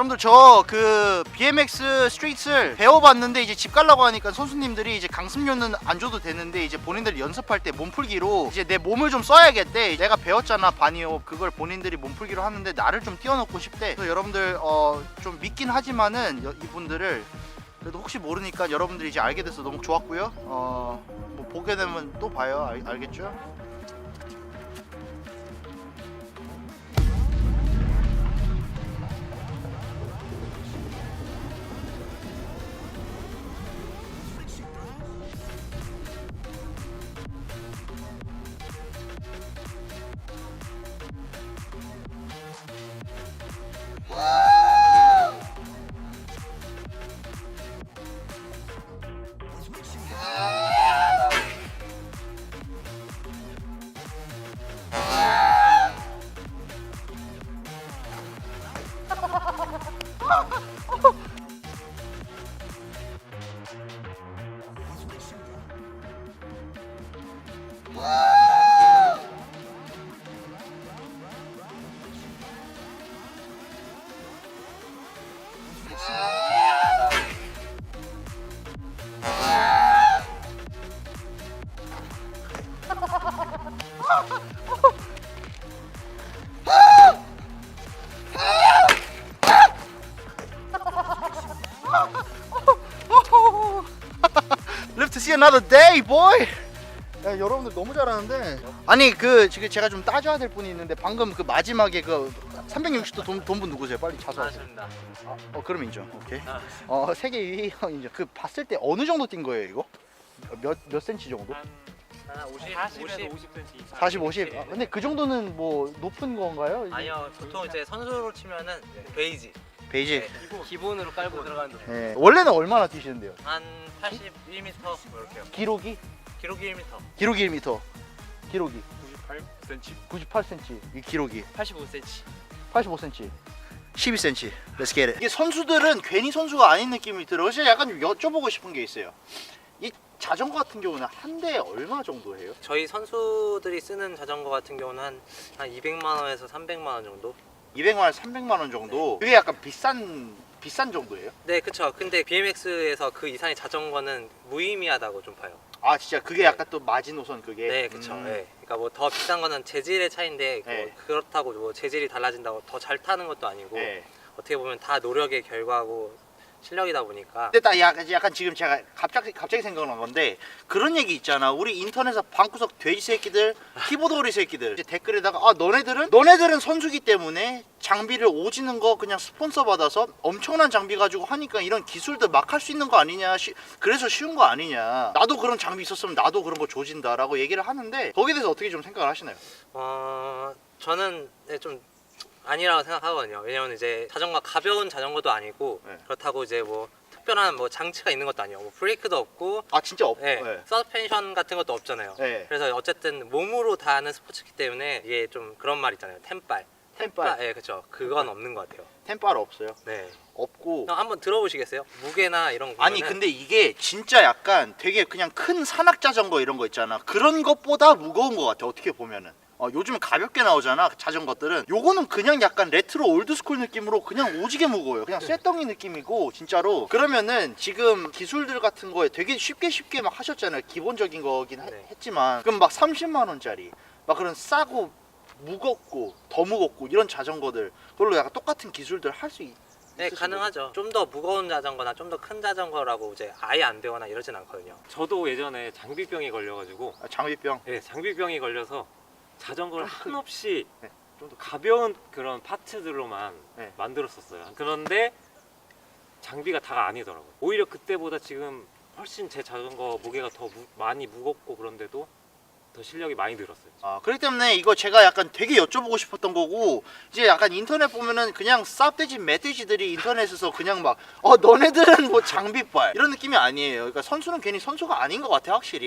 여러분들 저 그 BMX 스트리트를 배워봤는데 이제 집 가려고 하니까 선수님들이 이제 강습료는 안 줘도 되는데 이제 본인들 연습할 때 몸풀기로 이제 내 몸을 좀 써야겠대. 내가 배웠잖아 바니오 그걸 본인들이 몸풀기로 하는데 나를 좀 띄워놓고 싶대. 그래서 여러분들 어 좀 믿긴 하지만은 여- 이분들을 그래도 혹시 모르니까 여러분들이 이제 알게 돼서 너무 좋았고요. 어뭐 보게 되면 또 봐요. 알, 알겠죠? oh. see another day, boy. 야, 여러분들 너무 잘하는데. 아니 그 지금 제가 좀 따져야 될 분이 있는데 방금 그 마지막에 그 360도 돈, 돈분 누구세요? 빨리 자수하세요. 아, 어 그럼 인정. 오케이. 아, 어 세계 2위 형 인정. 그 봤을 때 어느 정도 뛴 거예요 이거? 몇 몇 센치 정도? 한, 한 50, 40에서 50. 50cm 이상. 40, 50. 아, 근데 그 정도는 뭐 높은 건가요? 아니요, 보통 이제 선수로 치면은 베이지. 베이지. 네, 기본으로 깔고 들어가는 거. 예. 원래는 얼마나 뛰시는데요? 한 81m 뭐 이렇게요. 기록이? 기록이 1m. 기록이 1m. 기록이 98cm. 98cm. 이 기록이 85cm. 85cm. 12cm. Let's get it. 이게 선수들은 괜히 선수가 아닌 느낌이 들어요. 그래서 약간 좀 여쭤보고 싶은 게 있어요. 이 자전거 같은 경우는 한 대에 얼마 정도 해요? 저희 선수들이 쓰는 자전거 같은 경우는 한, 한 200만 원에서 300만 원 정도. 200만 원, 300만 원 정도. 그게 약간 비싼 비싼 정도예요? 네, 그쵸. 근데 BMX에서 그 이상의 자전거는 무의미하다고 좀 봐요. 아 진짜 그게 네. 약간 또 마지노선 그게. 네, 그쵸. 음. 네. 그러니까 뭐 더 비싼 거는 재질의 차이인데 뭐 네. 그렇다고 뭐 재질이 달라진다고 더 잘 타는 것도 아니고 네. 어떻게 보면 다 노력의 결과고 실력이다 보니까 근데 딱 약간, 약간 지금 제가 갑자기 갑자기 생각난 건데 그런 얘기 있잖아. 우리 인터넷에 방구석 돼지 새끼들, 키보드 오리 새끼들 이제 댓글에다가 아 너네들은 너네들은 선수기 때문에 장비를 오지는 거 그냥 스폰서 받아서 엄청난 장비 가지고 하니까 이런 기술들 막 할 수 있는 거 아니냐. 쉬- 그래서 쉬운 거 아니냐. 나도 그런 장비 있었으면 나도 그런 거 조진다라고 얘기를 하는데 거기에 대해서 어떻게 좀 생각을 하시나요? 어 저는 네, 좀 아니라고 생각하거든요. 왜냐면 이제 자전거 가벼운 자전거도 아니고 네. 그렇다고 이제 뭐 특별한 뭐 장치가 있는 것도 아니에요. 뭐 브레이크도 없고 아 진짜 없. 네, 네. 서스펜션 같은 것도 없잖아요. 네. 그래서 어쨌든 몸으로 다 하는 스포츠이기 때문에 이게 좀 그런 말 있잖아요. 템빨. 템빨. 예, 그렇죠. 그건 없는 것 같아요. 템빨 없어요. 네. 없고. 형 한번 들어보시겠어요? 무게나 이런 거. 아니 근데 이게 진짜 약간 되게 그냥 큰 산악 자전거 이런 거 있잖아 그런 것보다 무거운 것 같아 어떻게 보면은 어, 요즘 가볍게 나오잖아 자전거들은. 요거는 그냥 약간 레트로 올드스쿨 느낌으로 그냥 오지게 무거워요. 그냥 쇠덩이 느낌이고 진짜로. 그러면은 지금 기술들 같은 거에 되게 쉽게 쉽게 막 하셨잖아요. 기본적인 거긴 하- 네. 했지만. 그럼 막 30만 원짜리 막 그런 싸고 무겁고 더 무겁고 이런 자전거들 그걸로 약간 똑같은 기술들 할 수 있 네, 가능하죠. 좀 더 무거운 자전거나 좀 더 큰 자전거라고 이제 아예 안 되거나 이러진 않거든요. 저도 예전에 장비병이 걸려가지고 아, 장비병? 네, 장비병이 걸려서 자전거를 한없이 네. 좀 더 가벼운 그런 파츠들로만 네. 만들었었어요. 그런데 장비가 다가 아니더라고요. 오히려 그때보다 지금 훨씬 제 자전거 무게가 더 무- 많이 무겁고 그런데도 더 실력이 많이 늘었어요. 아, 그렇기 때문에 이거 제가 약간 되게 여쭤보고 싶었던 거고 이제 약간 인터넷 보면은 그냥 쌉돼지 멧돼지들이 인터넷에서 그냥 막 어 너네들은 뭐 장비빨 이런 느낌이 아니에요. 그러니까 선수는 괜히 선수가 아닌 것 같아 확실히.